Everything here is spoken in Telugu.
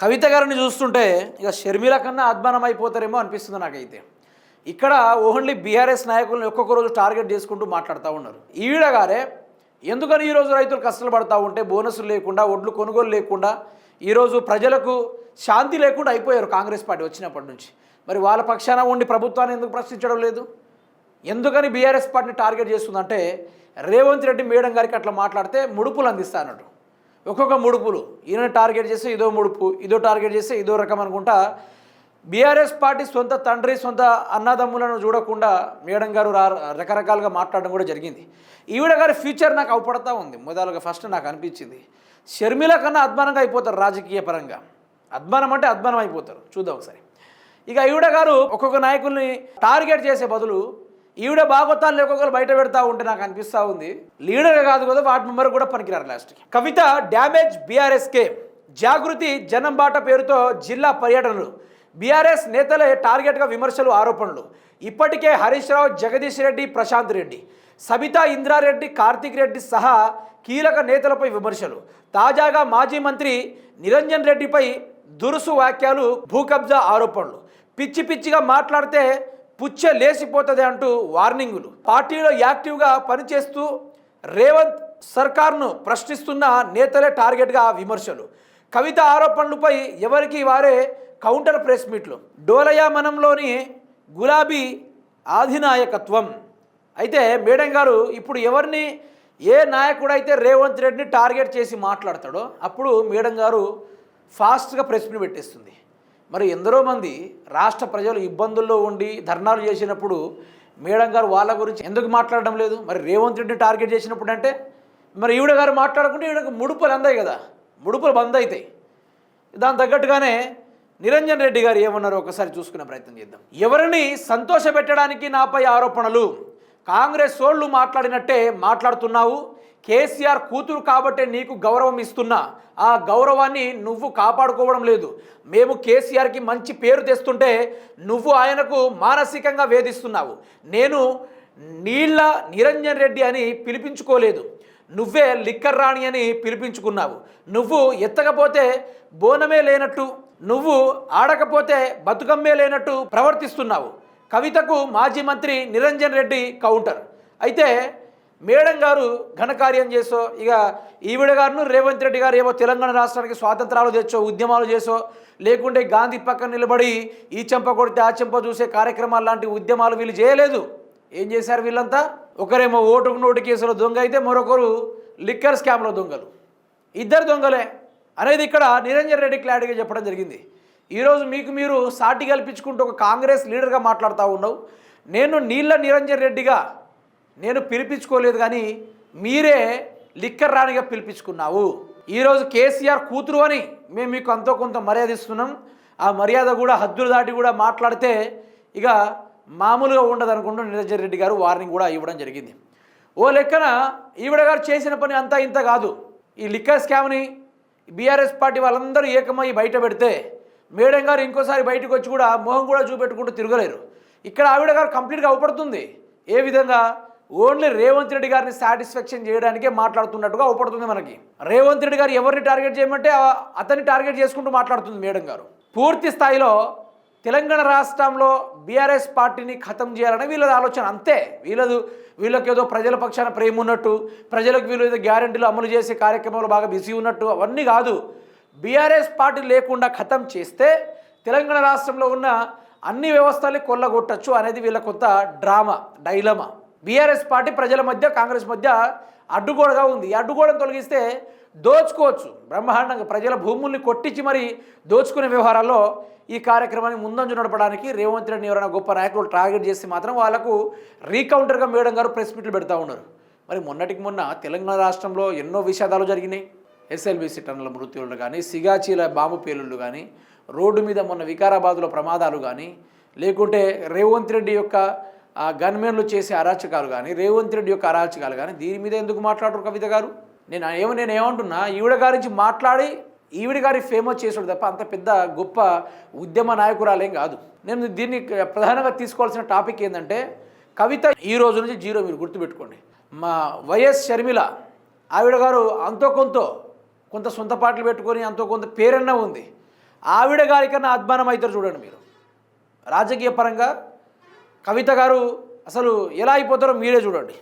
కవిత గారిని చూస్తుంటే ఇక షర్మిల కన్నా అద్మానం అయిపోతారేమో అనిపిస్తుంది నాకైతే. ఇక్కడ ఓన్లీ బీఆర్ఎస్ నాయకులను ఒక్కొక్క రోజు టార్గెట్ చేసుకుంటూ మాట్లాడుతూ ఉన్నారు. ఈవిడ గారే ఎందుకని ఈరోజు రైతులు కష్టాలు పడతా ఉంటే బోనసులు లేకుండా ఒడ్లు కొనుగోలు లేకుండా ఈరోజు ప్రజలకు శాంతి లేకుండా అయిపోయారు కాంగ్రెస్ పార్టీ వచ్చినప్పటి నుంచి. మరి వాళ్ళ పక్షాన ఉండి ప్రభుత్వాన్ని ఎందుకు ప్రశ్నించడం లేదు? ఎందుకని బీఆర్ఎస్ పార్టీని టార్గెట్ చేస్తుందంటే రేవంత్ రెడ్డి మేడం గారికి అట్లా మాట్లాడితే ముడుపులు అందిస్తా అన్నట్టు. ఒక్కొక్క ముడుపులు ఈయన టార్గెట్ చేస్తే ఇదో ముడుపు ఇదో టార్గెట్ చేస్తే ఇదో రకం అనుకుంటా. బీఆర్ఎస్ పార్టీ సొంత తండ్రి సొంత అన్నదమ్ములను చూడకుండా మేడం గారు రా రకరకాలుగా మాట్లాడడం కూడా జరిగింది. ఈవిడ గారి ఫ్యూచర్ నాకు అవపడతా ఉంది. మొదలుగా ఫస్ట్ నాకు అనిపించింది. షర్మిల కన్నా అద్మానంగా అయిపోతారు రాజకీయ పరంగా. అద్మానం అంటే అద్మానం అయిపోతారు. చూద్దాం ఒకసారి. ఇక ఈవిడ గారు ఒక్కొక్క నాయకుల్ని టార్గెట్ చేసే బదులు ఈవిడ బాగోతాలు లేకొకరు బయట పెడతా ఉంటే నాకు అనిపిస్తూ ఉంది. లీడర్ కాదు కదా వార్డు మెంబర్ కూడా పనికిరారు లాస్ట్కి కవిత డ్యామేజ్ బీఆర్ఎస్కే. జాగృతి జనం బాట పేరుతో జిల్లా పర్యటనలు. బీఆర్ఎస్ నేతలే టార్గెట్గా విమర్శలు ఆరోపణలు. ఇప్పటికే హరీష్ రావు జగదీష్ రెడ్డి ప్రశాంత్ రెడ్డి. సబితా ఇంద్రారెడ్డి కార్తిక్ రెడ్డి సహా కీలక నేతలపై విమర్శలు. తాజాగా మాజీ మంత్రి నిరంజన్ రెడ్డిపై దురుసు వాక్యాలు భూకబ్జా ఆరోపణలు. పిచ్చి పిచ్చిగా మాట్లాడితే పుచ్చ లేచిపోతుంది అంటూ వార్నింగులు. పార్టీలో యాక్టివ్గా పనిచేస్తూ రేవంత్ సర్కార్ను ప్రశ్నిస్తున్న నేతలే టార్గెట్గా విమర్శలు. కవిత ఆరోపణలపై ఎవరికి వారే కౌంటర్ ప్రెస్ మీట్లు. డోలయామనంలోని గులాబీ ఆధినాయకత్వం అయితే మేడం గారు ఇప్పుడు ఎవరిని ఏ నాయకుడు అయితే రేవంత్ రెడ్డిని టార్గెట్ చేసి మాట్లాడతాడో అప్పుడు మేడం గారు ఫాస్ట్గా ప్రెస్ మీట్ పెట్టేస్తుంది. మరి ఎందరో మంది రాష్ట్ర ప్రజలు ఇబ్బందుల్లో ఉండి ధర్నాలు చేసినప్పుడు మేడం గారు వాళ్ళ గురించి ఎందుకు మాట్లాడడం లేదు? మరి రేవంత్ రెడ్డి టార్గెట్ చేసినప్పుడు అంటే మరి ఈవిడ గారు మాట్లాడకుంటే ఈవిడకు ముడుపులు అందాయి కదా ముడుపులు బంద్ అవుతాయి దాని తగ్గట్టుగానే నిరంజన్ రెడ్డి గారు ఏమన్నారో ఒకసారి చూసుకునే ప్రయత్నం చేద్దాం. ఎవరిని సంతోషపెట్టడానికి నాపై ఆరోపణలు? కాంగ్రెస్ సోళ్ళు మాట్లాడినట్టే మాట్లాడుతున్నావు. కేసీఆర్ కూతురు కాబట్టే నీకు గౌరవం ఇస్తున్నా. ఆ గౌరవాన్ని నువ్వు కాపాడుకోవడం లేదు. మేము కేసీఆర్కి మంచి పేరు తెస్తుంటే నువ్వు ఆయనకు మానసికంగా వేధిస్తున్నావు. నేను నీళ్ళ నిరంజన్ రెడ్డి అని పిలిపించుకోలేదు. నువ్వే లిక్కర్ రాణి అని పిలిపించుకున్నావు. నువ్వు ఎత్తకపోతే బోనమే లేనట్టు నువ్వు ఆడకపోతే బతుకమ్మే లేనట్టు ప్రవర్తిస్తున్నావు. కవితకు మాజీ మంత్రి నిరంజన్ రెడ్డి కౌంటర్. అయితే మేడం గారు ఘనకార్యం చేసో ఇక ఈవిడ గారును రేవంత్ రెడ్డి గారు ఏమో తెలంగాణ రాష్ట్రానికి స్వాతంత్రాలు తెచ్చో ఉద్యమాలు చేసో లేకుంటే గాంధీ పక్కన నిలబడి ఈ చెంప కొడితే ఆ చెంప చూసే కార్యక్రమాలు లాంటి ఉద్యమాలు వీళ్ళు చేయలేదు. ఏం చేశారు వీళ్ళంతా? ఒకరేమో ఓటుకు నోటు కేసులో దొంగ అయితే మరొకరు లిక్కర్ స్కామ్లో దొంగలు. ఇద్దరు దొంగలే. అనేది ఇక్కడ నిరంజన్ రెడ్డి క్లారిటీగా చెప్పడం జరిగింది. ఈరోజు మీకు మీరు సాటి కల్పించుకుంటూ ఒక కాంగ్రెస్ లీడర్గా మాట్లాడుతూ ఉన్నావు. నేను నీళ్ళ నిరంజన్ రెడ్డిగా నేను పిలిపించుకోలేదు కానీ మీరే లిక్కర్ రాణిగా పిలిపించుకున్నావు. ఈరోజు కేసీఆర్ కూతురు అని మేము మీకు అంతో కొంత మర్యాద ఇస్తున్నాం. ఆ మర్యాద కూడా హద్దులు దాటి కూడా మాట్లాడితే ఇక మామూలుగా ఉండదు అనుకుంటూ నిరంజన్ రెడ్డి గారు వార్నింగ్ కూడా ఇవ్వడం జరిగింది. ఓ లెక్కన ఈవిడ గారు చేసిన పని అంతా ఇంత కాదు. ఈ లిక్కర్ స్కామ్ని బీఆర్ఎస్ పార్టీ వాళ్ళందరూ ఏకమై బయట పెడితే మేడం గారు ఇంకోసారి బయటకు వచ్చి కూడా మొహం కూడా చూపెట్టుకుంటూ తిరగలేరు. ఇక్కడ ఆవిడ గారు కంప్లీట్గా అవపడుతుంది. ఏ విధంగా? ఓన్లీ రేవంత్ రెడ్డి గారిని సాటిస్ఫాక్షన్ చేయడానికే మాట్లాడుతున్నట్టుగా అవపడుతుంది మనకి. రేవంత్ రెడ్డి గారు ఎవరిని టార్గెట్ చేయమంటే అతన్ని టార్గెట్ చేసుకుంటూ మాట్లాడుతుంది మేడం గారు. పూర్తి స్థాయిలో తెలంగాణ రాష్ట్రంలో బీఆర్ఎస్ పార్టీని ఖతం చేయాలని వీళ్ళది ఆలోచన అంతే. వీళ్ళదు వీళ్ళకి ఏదో ప్రజల పక్షాన ప్రేమ ఉన్నట్టు ప్రజలకు వీళ్ళు ఏదో గ్యారంటీలు అమలు చేసే కార్యక్రమంలో బాగా బిజీ ఉన్నట్టు అవన్నీ కాదు. బీఆర్ఎస్ పార్టీ లేకుండా ఖతం చేస్తే తెలంగాణ రాష్ట్రంలో ఉన్న అన్ని వ్యవస్థల్ని కొల్లగొట్టచ్చు అనేది వీళ్ళ కొంత డ్రామా డైలమా. బీఆర్ఎస్ పార్టీ ప్రజల మధ్య కాంగ్రెస్ మధ్య అడ్డుగోడగా ఉంది. ఈ అడ్డుగోడను తొలగిస్తే దోచుకోవచ్చు. బ్రహ్మాండంగా ప్రజల భూముల్ని కొట్టించి మరి దోచుకునే వ్యవహారాల్లో ఈ కార్యక్రమాన్ని ముందంజు నడపడానికి రేవంత్ రెడ్డి ఎవరైనా గొప్ప నాయకులు టార్గెట్ చేసి మాత్రం వాళ్ళకు రీకౌంటర్గా మేడం గారు ప్రెస్ మీట్లు పెడతా ఉన్నారు. మరి మొన్నటికి మొన్న తెలంగాణ రాష్ట్రంలో ఎన్నో విషాదాలు జరిగినాయి. ఎస్ఎల్బిసి టన్నుల మృత్యులు కానీ సిగాచీల బాంబు పేలుళ్ళు కానీ రోడ్డు మీద మొన్న వికారాబాద్లో ప్రమాదాలు కానీ లేకుంటే రేవంత్ రెడ్డి యొక్క గన్మెన్లు చేసే అరాచకాలు కానీ రేవంత్ రెడ్డి యొక్క అరాచకాలు కానీ దీని మీద ఎందుకు మాట్లాడరు కవిత గారు? నేను ఏమో నేను ఏమంటున్నా ఈవిడ గారించి మాట్లాడి ఈవిడ గారి ఫేమస్ చేసాడు తప్ప అంత పెద్ద గొప్ప ఉద్యమ నాయకురాలేం కాదు. నేను దీన్ని ప్రధానంగా తీసుకోవాల్సిన టాపిక్ ఏంటంటే కవిత ఈ రోజు నుంచి జీరో మీరు గుర్తుపెట్టుకోండి. మా వైఎస్ షర్మిల ఆవిడ గారు అంతో కొంత కొంత సొంత పాటలు పెట్టుకొని అంతో కొంత పేరన్న ఉంది. ఆవిడ గారి కన్నా అధ్వానం అవుతారు చూడండి మీరు. రాజకీయ పరంగా కవిత గారు అసలు ఎలా అయిపోతారో మీరే చూడండి.